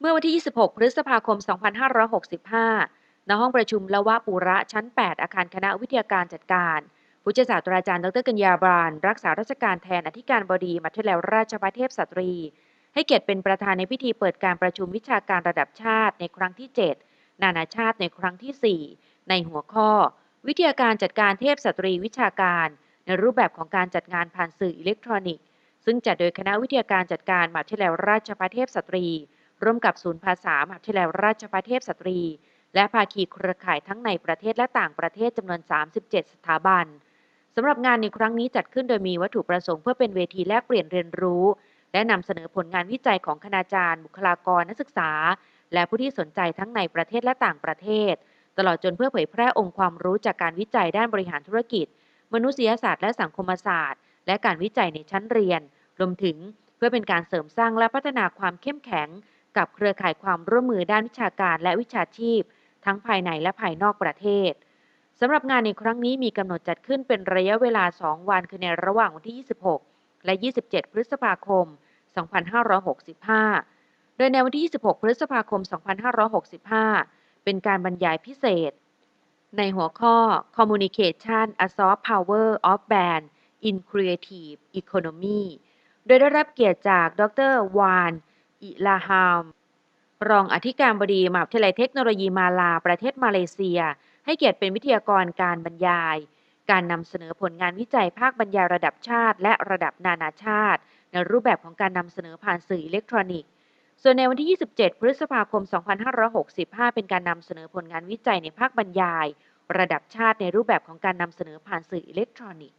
เมื่อวันที่ 26 พฤษภาคม 2565 ณ ห้องประชุมละวะปูระชั้น 8 อาคารคณะวิทยาการจัดการ ผู้ช่วยศาสตราจารย์ ดรกัญญาบานรักษาราชการแทนอธิการบดีมัธยลราชภัฏเทพสตรี ให้เกียรติเป็นประธานในพิธีเปิดการประชุมวิชาการระดับชาติในครั้งที่ 7 นานาชาติในครั้งที่ 4 ในหัวข้อ วิทยาการจัดการเทพสตรีวิชาการ ในรูปแบบของการจัดงานผ่านสื่ออิเล็กทรอนิกส์ ซึ่งจัดโดยคณะวิทยาการจัดการมหาวิทยาลัยราชภัฏเทพสตรี ร่วมกับศูนย์ภาษามหาวิทยาลัยราชภัฏเทพสตรี และภาคีเครือข่ายทั้งในประเทศและต่างประเทศจำนวน 37 สถาบันสำหรับงานในครั้งนี้จัดขึ้นโดยมีวัตถุประสงค์เพื่อเป็นเวทีแลกเปลี่ยนเรียนรู้ และนำเสนอผลงานวิจัยของคณาจารย์ บุคลากรนักศึกษา และผู้ที่สนใจทั้งในประเทศและต่างประเทศ ตลอดจนเพื่อเผยแพร่องค์ความรู้จากการวิจัยด้านบริหารธุรกิจ มนุษยศาสตร์และสังคมศาสตร์ และการวิจัยในชั้นเรียน รวมถึงเพื่อเป็นการเสริมสร้างและพัฒนาความเข้มแข็ง กับเครือข่ายความร่วมมือด้านวิชาการและวิชาชีพ ทั้งภายในและภายนอกประเทศสำหรับงานในครั้งนี้มีกำหนดจัดขึ้นเป็นระยะเวลา 2 วันคือในระหว่างวันที่ 26 และ 27 พฤษภาคม 2565 โดยในวันที่ 26 พฤษภาคม 2565 เป็นการบรรยายพิเศษ ในหัวข้อ Communication a Soft Power of Brand in Creative Economy โดยได้รับเกียรติจาก ดรวาน อิลาฮาม รองอธิการบดีมหาวิทยาลัยเทคโนโลยีมาลาประเทศมาเลเซีย ให้เกียรติเป็นวิทยากรการบรรยาย การนำเสนอผลงานวิจัยภาคบรรยายระดับชาติ และระดับนานาชาติ ในรูปแบบของการนำเสนอผ่านสื่ออิเล็กทรอนิกส์ ส่วนในวันที่ 27 พฤษภาคม 2565 เป็นการนำเสนอผลงานวิจัยในภาคบรรยาย ระดับชาติในรูปแบบของการนำเสนอผ่านสื่ออิเล็กทรอนิกส์